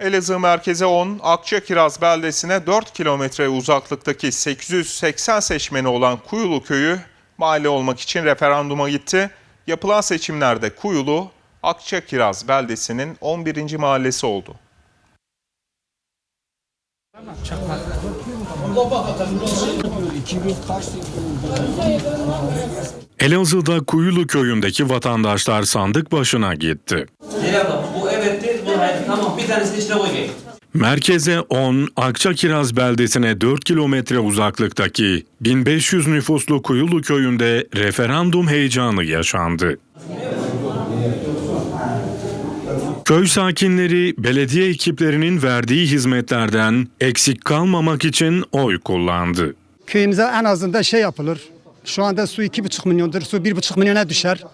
Elazığ merkeze 10, Akçakiraz beldesine 4 kilometre uzaklıktaki 880 seçmeni olan Kuyulu köyü mahalle olmak için referanduma gitti. Yapılan seçimlerde Kuyulu, Akçakiraz beldesinin 11. mahallesi oldu. Elazığ'da Kuyulu köyündeki vatandaşlar sandık başına gitti. Celal Tamam bir tanesini içine. Merkeze 10, Akçakiraz beldesine 4 kilometre uzaklıktaki 1500 nüfuslu Kuyulu köyünde referandum heyecanı yaşandı. Köy sakinleri belediye ekiplerinin verdiği hizmetlerden eksik kalmamak için oy kullandı. Köyümüze en azından şey yapılır. Şu anda su iki buçuk milyondur. Su bir buçuk milyona düşer.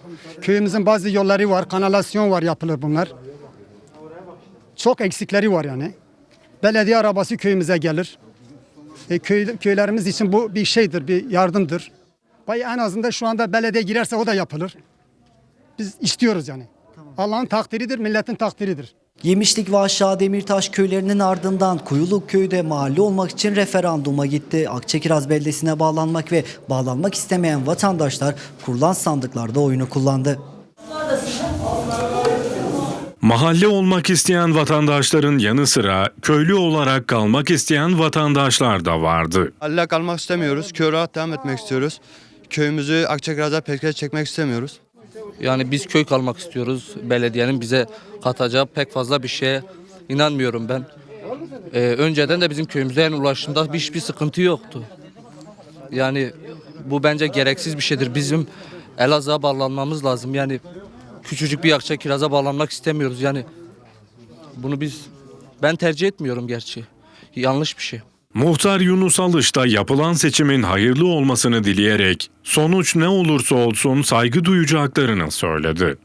Köyümüzün bazı yolları var, kanalasyon var yapılır bunlar. Çok eksikleri var yani. Belediye arabası köyümüze gelir. E, köy, köylerimiz için bu bir şeydir, bir yardımdır. Bay en azından şu anda belediye girerse o da yapılır. Biz istiyoruz yani. Allah'ın takdiridir, milletin takdiridir. Yemişlik ve Aşağı Demirtaş köylerinin ardından Kuyuluk köyde mahalle olmak için referanduma gitti. Akçakiraz beldesine bağlanmak ve bağlanmak istemeyen vatandaşlar kurulan sandıklarda oyunu kullandı. Mahalle olmak isteyen vatandaşların yanı sıra köylü olarak kalmak isteyen vatandaşlar da vardı. Halle kalmak istemiyoruz. Köy rahat devam etmek istiyoruz. Köyümüzü Akçakıra'da perkele çekmek istemiyoruz. Yani biz köy kalmak istiyoruz. Belediyenin bize katacağı pek fazla bir şeye inanmıyorum ben. Ee, önceden de bizim köyümüzde yani ulaşımda hiçbir sıkıntı yoktu. Yani bu bence gereksiz bir şeydir. Bizim Elazığ'a bağlanmamız lazım. Yani küçücük bir akça kiraza bağlanmak istemiyoruz. Yani bunu biz ben tercih etmiyorum gerçi. Yanlış bir şey. Muhtar Yunus Alış da yapılan seçimin hayırlı olmasını dileyerek sonuç ne olursa olsun saygı duyacaklarını söyledi.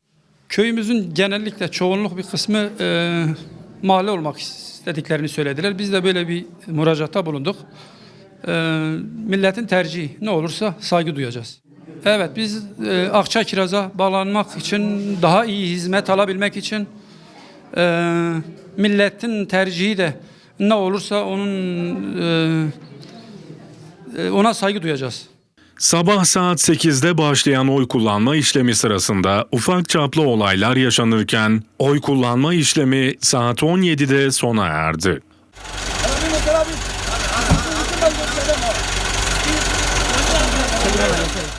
Köyümüzün genellikle çoğunluk bir kısmı e, mahalle olmak istediklerini söylediler. Biz de böyle bir müracaatta bulunduk. E, milletin tercihi ne olursa saygı duyacağız. Evet biz e, Akça Kiraz'a bağlanmak için daha iyi hizmet alabilmek için e, milletin tercihi de ne olursa onun e, e, ona saygı duyacağız. Sabah saat 8'de başlayan oy kullanma işlemi sırasında ufak çaplı olaylar yaşanırken oy kullanma işlemi saat 17'de sona erdi.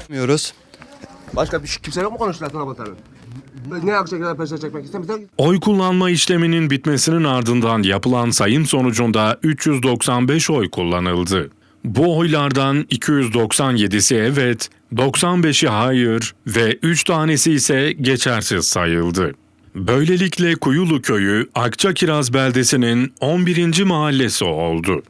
Bilmiyoruz. Başka bir şey- kimse yok mu konuştular sana batarı? Ne yapacaklar peşe çekmek istemezler? Oy kullanma işleminin bitmesinin ardından yapılan sayım sonucunda 395 oy kullanıldı. Bu oylardan 297'si evet, 95'i hayır ve 3 tanesi ise geçersiz sayıldı. Böylelikle Kuyulu Köyü Akçakiraz beldesinin 11. mahallesi oldu.